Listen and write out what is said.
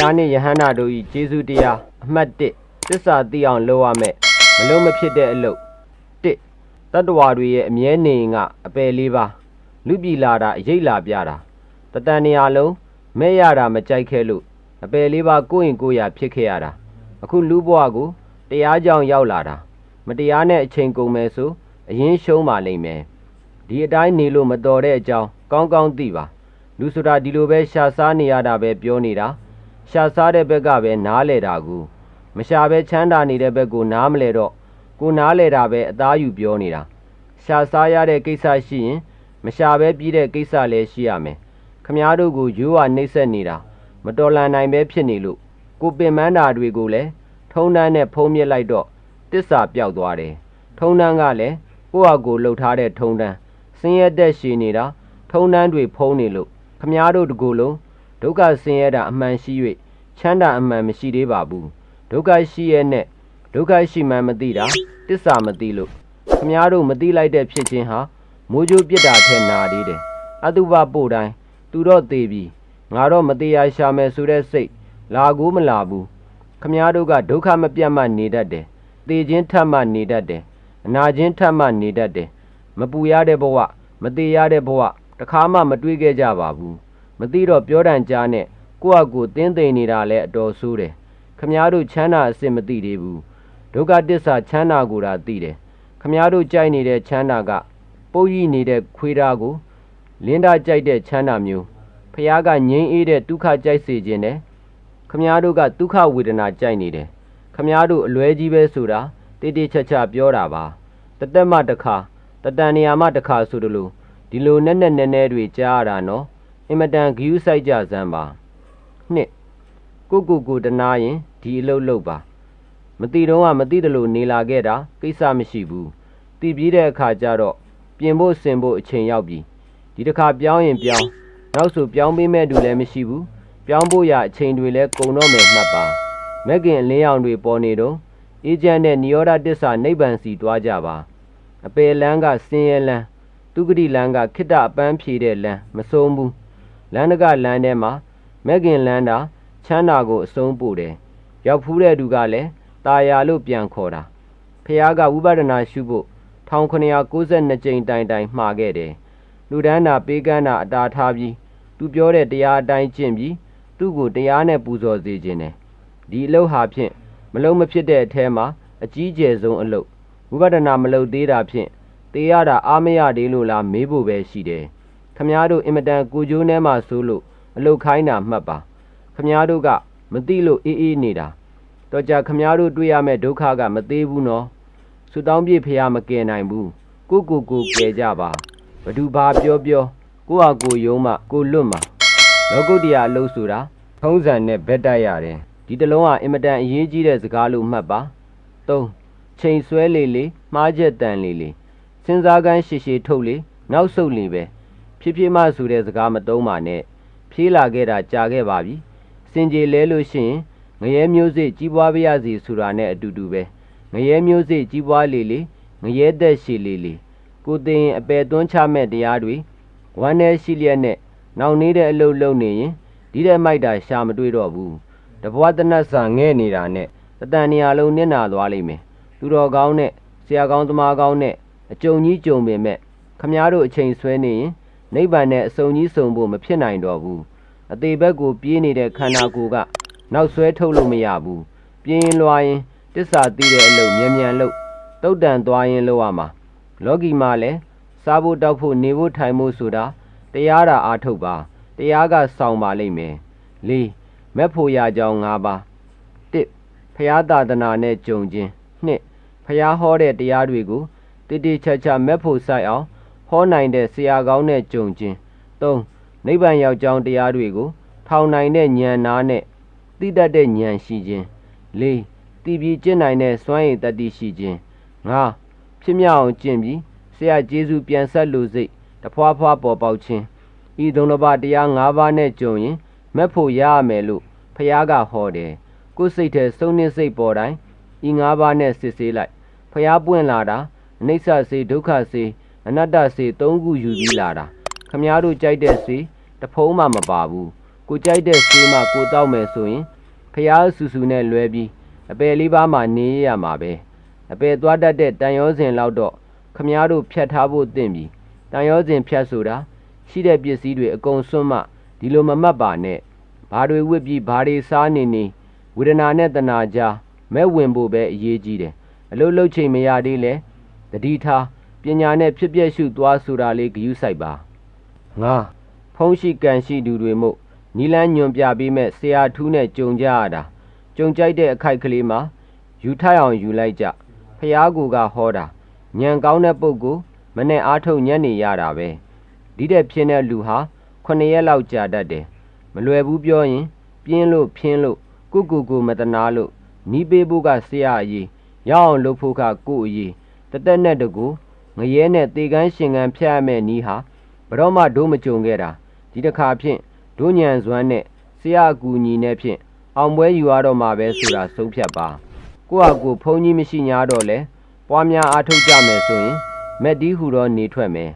ះနှင့်ယဟန္တာတို့၏ကျေးဇူးတရားအမှတ်1သစ္စာသိအောင်လုပ်ရမယ်မလုံးမဖြစ်တဲ့အလုပ်1တတ္တဝါတွေရဲ့အမြဲနေရင်ကအပယ်လေးပါလူပြည်လာတာအရေးလာပြတာတတန်နေရာလုံးမဲ့ရတာမကြိုက်ခဲ့လို့အပယ်လေးပါကိုယ့်ရင်ကိုယ်ရဖြစ်ခဲ့ရတာအခုလူဘဝကိုတရားကြောင့်ရောက်လာတာမတရားနဲ့အချိန်ကုန်မယ်ဆိုအရင်ရှုံးပါလိမ့်မယ်ဒီအတိုင်းနေလို့မတော်တဲ့အကြောင်းကောင်းကောင်းသိပါလူဆိုတာဒီလိုပဲရှာစားနေရတာပဲပြောနေတာ ရှာစားတဲ့ဘက်ကပဲနားလဲတာကူမရှာပဲချမ်းသာနေတဲ့ဘက်ကိုနားမလဲတော့ကိုနားလဲတာပဲအသားယူပြောနေတာရှာစားရတဲ့ကိစ္စရှိရင်မရှာပဲပြီးတဲ့ကိစ္စလည်းရှိရမယ်ခမားတို့ကိုယူဝနှိမ့်ဆက်နေတာမတော်လန်နိုင်ပဲဖြစ်နေလို့ကိုပင်မန်းတာတွေကိုလည်းထုံတန်းနဲ့ဖုံးမြစ်လိုက်တော့တစ္ဆာပြောက်သွားတယ်ထုံတန်းကလည်းကိုယ့်ဟာကိုယ်လှုပ်ထားတဲ့ထုံတန်းစင်းရဲတဲ့ရှည်နေတာထုံတန်းတွေဖုံးနေလို့ခမားတို့တကူလုံး ဒုက္ခဆင်းရဲတာအမှန်ရှိ၍ချမ်းသာအမှန်မရှိသေးပါဘူးဒုက္ခရှိရဲ့နဲ့ဒုက္ခရှိမှန်းမသိတာတစ္ဆာမသိလို့ခမားတို့မသိလိုက်တဲ့ဖြစ်ချင်းဟာမိုးကြိုးပြစ်တာထက်နာသေးတယ်အတုပပို့တိုင်းသူတော့သေးပြီငါတော့မတရားရှာမယ်ဆိုတဲ့စိတ်လာကိုမလာဘူးခမားတို့ကဒုက္ခမပြတ်မှနေတတ်တယ်သေခြင်းထပ်မှနေတတ်တယ်အနာခြင်းထပ်မှနေတတ်တယ်မပူရတဲ့ဘဝမသေးရတဲ့ဘဝတခါမှမတွေးခဲ့ကြပါဘူး မသိတော့ပြောတန်ကြားနဲ့ကိုယ့်အကူတင်းသိမ့်နေတာလဲအတော်ဆိုးတယ်ခမားတို့ချမ်းသာအစ်စ်မသိသေးဘူးဒုက္ခတစ္ဆာချမ်းသာကိုသာသိတယ်ခမားတို့ကြိုက်နေတဲ့ချမ်းသာကပုတ်ရီနေတဲ့ခွေးသားကိုလင်းသားကြိုက်တဲ့ချမ်းသာမျိုးဖះကငြိမ်းအေးတဲ့ဒုက္ခကြိုက်စေခြင်းနဲ့ခမားတို့ကဒုက္ခဝေဒနာကြိုက်နေတယ်ခမားတို့အလွဲကြီးပဲဆိုတာတိတိကျကျပြောတာပါတသက်မှတစ်ခါတတန်နေရာမှတစ်ခါဆိုလိုဒီလိုနဲ့နဲ့နဲနဲတွေကြားရတာနော်အ င်မတန်ဂယူးဆိုင်ကြစမ်းပါနှစ်ကိုကိုကိုတနာရင်ဒီအလုပ်လုပ်ပါမတိတော့ကမတိတယ်လို့နေလာခဲ့တာကိစ္စမရှိဘူးတည်ပြီးတဲ့အခါကျတော့ပြင်ဖို့စင်ဖို့အချိန်ရောက်ပြီဒီတစ်ခါပြောင်းရင်ပြောင်းနောက်ဆိုပြောင်းပေးမဲ့သူလည်းမရှိဘူးပြောင်းဖို့ရအချိန်တွေလည်းကုန်တော့မယ်မှတ်ပါမက်ကင်အလင်းရောင်တွေပေါ်နေတော့အေဂျင့်နဲ့နိရောဓတစ္ဆာနိဗ္ဗာန်စီတွားကြပါအပေလန်းကစင်းရဲလန်းသူဂတိလန်းကခိတ္တအပန်းဖြေတဲ့လန်းမဆုံးဘူး လမ်းတကလမ်းထဲမှာမက်ကင်လန်းတာချမ်းသာကိုအဆုံးပို့တယ်ရောက်ဖူးတဲ့သူကလည်းตาယာလို့ပြန်ခေါ်တာဖះကဝိပဿနာရှုဖို့1992ကြိမ်တိုင်တိုင်မှားခဲ့တယ်လူဒန်းတာပေးကမ်းတာအတားထားပြီးသူပြောတဲ့တရားအတိုင်းကျင့်ပြီးသူ့ကိုတရားနဲ့ပူဇော်စေခြင်းတယ်ဒီအလုပ်ဟာဖြင့်မလုံးမဖြစ်တဲ့အထဲမှာအကြီးကျယ်ဆုံးအလုပ်ဝိပဿနာမလုပ်သေးတာဖြင့်တေးရတာအားမရသေးလို့လားမေးဖို့ပဲရှိတယ်ခ မားတို့အင်မတန်ကိုကျိုးထဲမှာဆိုးလို့အလုတ်ခိုင်းတာမှတ်ပါခမားတို့ကမသိလို့အေးအေးနေတာတော့ကြခမားတို့တွေ့ရမယ့်ဒုက္ခကမသေးဘူးနော်ဆူတောင်းပြည့်ဖះမကယ်နိုင်ဘူးကိုကိုကိုကယ်ကြပါဘသူဘာပြောပြောကိုဟာကိုယုံမှကိုလွတ်မှာလောကုတ္တရာအလုပ်ဆိုတာထုံးစံနဲ့ဘက်တက်ရတယ်ဒီတလုံးကအင်မတန်အရေးကြီးတဲ့စကားလို့မှတ်ပါ၃ချိန်ဆွဲလေလေမှားချက်တန်လေလေစဉ်းစားကန်းရှည်ရှည်ထုတ်လေနောက်ဆုတ်လေပဲ ဖြည်းဖြည်းမှဆိုတဲ့စကားမသုံးပါနဲ့ဖြေးလာခဲ့တာကြာခဲ့ပါပြီစင်ကြေလဲလို့ရှိရင်ငရဲမျိုးစိကြီးပွားပါရစီဆိုတာနဲ့အတူတူပဲငရဲမျိုးစိကြီးပွားလေလေငရဲသက်ရှိလေလေကိုသိရင်အပယ်သွန်းချမဲ့တရားတွေဝမ်းထဲရှိလျက်နဲ့နောက်နေတဲ့အလုပ်လုပ်နေရင်ဒီတဲ့မိုက်တာရှာမတွေ့တော့ဘူးတဘွားတနတ်ဆာငဲ့နေတာနဲ့တတန်နေရာလုံးနစ်နာသွားလိမ့်မယ်သူတော်ကောင်းနဲ့ဆရာကောင်းသမားကောင်းနဲ့အကြုံကြီးကြုံပင်မဲ့ခမားတို့အချိန်ဆွဲနေရင် နိဗ္ဗာန်နဲ့အစုံကြီးစုံဖို့မဖြစ်နိုင်တော့ဘူးအသေးဘက်ကိုပြေးနေတဲ့ခန္ဓာကိုယ်ကနောက်ဆွဲထုတ်လို့မရဘူးပြင်းရင်လွာရင်တစ္ဆာသိတဲ့အလုပ်မြန်မြန်လုပ်တုတ်တန်သွားရင်လုပ်ရမှာလောကီမှာလည်းစားဖို့တောက်ဖို့နေဖို့ထိုင်ဖို့ဆိုတာတရားတာအားထုတ်ပါတရားကဆောင်ပါလိမ့်မယ်၄မက်ဖို့ရကြောင်း၅ပါး၁ဖရာသာသနာနဲ့ကြုံခြင်း၂ဖရာဟောတဲ့တရားတွေကိုတိတိကျကျမက်ဖို့ဆိုင်အောင် ဟောနိုင်တဲ့ဆရာကောင်းနဲ့ကြုံခြင်း၃နိဗ္ဗာန်ရောက်ကြောင်းတရားတွေကို ထောင်နိုင်တဲ့ဉာဏ်နာနဲ့သိတတ်တဲ့ဉာဏ်ရှိခြင်း၄တည်ပြီးကျင့်နိုင်တဲ့စွမ်းရည်တတ္တိရှိခြင်း၅ဖြစ်မြောက်အောင်ကျင့်ပြီးဆရာကျေးဇူးပြန်ဆက်လို့စိတ်တဖွာဖွာပေါ်ပေါက်ခြင်းဤသုံးတစ်ပါးတရား၅ပါးနဲ့ကြုံရင်မက်ဖို့ရရမယ်လို့ဖះကဟောတယ်ကိုယ်စိတ်ထဲစုံနှင်းစိတ်ပေါ်တိုင်းဤ၅ပါးနဲ့စစ်ဆေးလိုက်ဖះပွင့်လာတာအနိစ္စစေဒုက္ခစေ အနတ္တစေသုံးခုယူပြီးလာတာခမားတို့ကြိုက်တဲ့စေတဖုံးမှမပါဘူးကိုကြိုက်တဲ့ဆေးမှကိုတောက်မယ်ဆိုရင်ဖျားဆူဆူနဲ့လွဲပြီးအပယ်လေးပါးမှနေရရမှာပဲအပယ်သွားတတ်တဲ့တန်ရောစဉ်လောက်တော့ခမားတို့ဖြတ်ထားဖို့သင့်ပြီတန်ရောစဉ်ဖြတ်ဆိုတာရှိတဲ့ပစ္စည်းတွေအကုန်စွန့်မှဒီလိုမမှတ်ပါနဲ့ဘာတွေဝစ်ပြီးဘာတွေစားနေနေဝေဒနာနဲ့တဏှာကြားမဲ့ဝင်ဖို့ပဲအရေးကြီးတယ်အလုတ်လုတ်ချိန်မရသေးလဲတတိထား ပညာနဲ့ဖြစ်ပျက်ရှုသွားဆိုတာလေးဂရုစိုက်ပါငါဖုံးရှိကန်ရှိသူတွေမို့နီလန်းညွန်ပြပေးမဲ့ဆရာထူးနဲ့ကြုံကြရတာကြုံကြိုက်တဲ့အခိုက်ကလေးမှာယူထိုက်အောင်ယူလိုက်ကြဖះကူကဟောတာညံကောင်းတဲ့ပုဂ္ဂိုလ်မနဲ့အားထုတ်ညံ့နေရတာပဲဒီတဲ့ဖြစ်တဲ့လူဟာခုနှစ်ရက်လောက်ကြာတတ်တယ်မလွယ်ဘူးပြောရင် ပြင်းလို့ဖြင်းလို့ကိုကိုကိုမတနာလို့နီးပေးဖို့ကဆရာအရေးရအောင်လုပ်ဖို့ကကို့အရေးတသက်နဲ့တကူ ငရဲနဲ့တေကန်းရှင်ကန်းဖျက်ရမယ့်နီးဟာဘယ်တော့မှဒိုးမကြုံခဲ့တာဒီတစ်ခါဖြင့်ဒိုးညံစွမ်းနဲ့ဆရာအကူညီနဲ့ဖြင့်အောင်ပွဲယူရတော့မှာပဲဆိုတာဆုံးဖြတ်ပါကိုယ့်ဟာကိုယ်ဖုံးကြီးမရှိ냐တော့လဲပွားများအားထုတ်ကြမယ်ဆိုရင်မက်ဒီဟူတော့နေထွက်မယ်